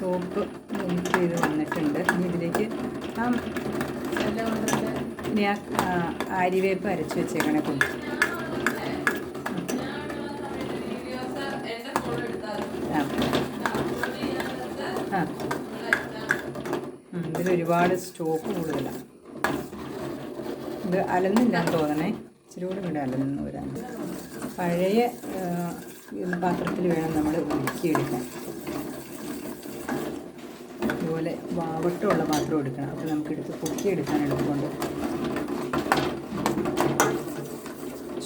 Soap mix ചെയ്ത് വന്നിട്ടുണ്ട്. ഇനി ഇതിലേക്ക് ആ ഇനി ആ ആര്യവേപ്പ് അരച്ച് വെച്ചേക്കണേ. കൊണ്ട് ആ. ഒരുപാട് സ്റ്റോക്ക് കൂടുതലാണ് ഇത് അലന്നില്ലാന്ന് തോന്നണേ. ഇച്ചിരി കൂടെ ഇവിടെ അലന്ന് വരാൻ പഴയ പാത്രത്തിൽ വേണം നമ്മൾ ഉരുക്കിയെടുക്കാൻ. ഇതുപോലെ വാവട്ടമുള്ള പാത്രം എടുക്കണം. അപ്പോൾ നമുക്ക് എടുത്ത് പൊക്കിയെടുക്കാൻ എളുപ്പമുണ്ട്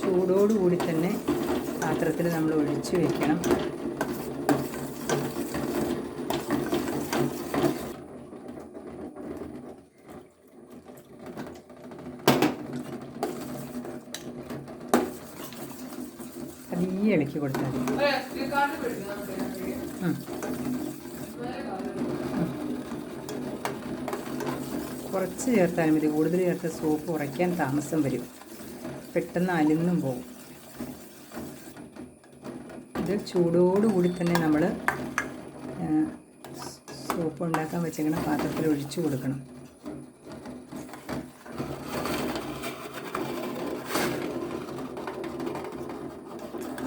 ചൂടോടുകൂടി തന്നെ പാത്രത്തിൽ നമ്മൾ ഒഴിച്ച് വെക്കണം. ഈ ഇളക്കി കൊടുത്താൽ മതി. കുറച്ച് ചേർത്താൽ മതി. കൂടുതൽ ചേർത്ത് സോപ്പ് ഉറയ്ക്കാൻ താമസം വരും. പെട്ടെന്ന് അലിന്നും പോകും. ഇത് ചൂടോടുകൂടി തന്നെ നമ്മൾ സോപ്പ് ഉണ്ടാക്കാൻ വെച്ചേക്കണ പാത്രത്തിൽ ഒഴിച്ചു കൊടുക്കണം.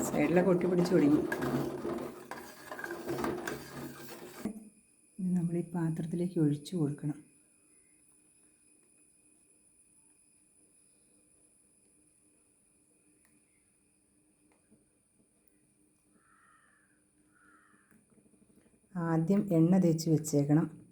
സൈഡിലൊക്കെ കൊട്ടി പിടിച്ച് തുടങ്ങി നമ്മൾ ഈ പാത്രത്തിലേക്ക് ഒഴിച്ചു കൊടുക്കണം. ആദ്യം എണ്ണ തേച്ച് വെച്ചേക്കണം.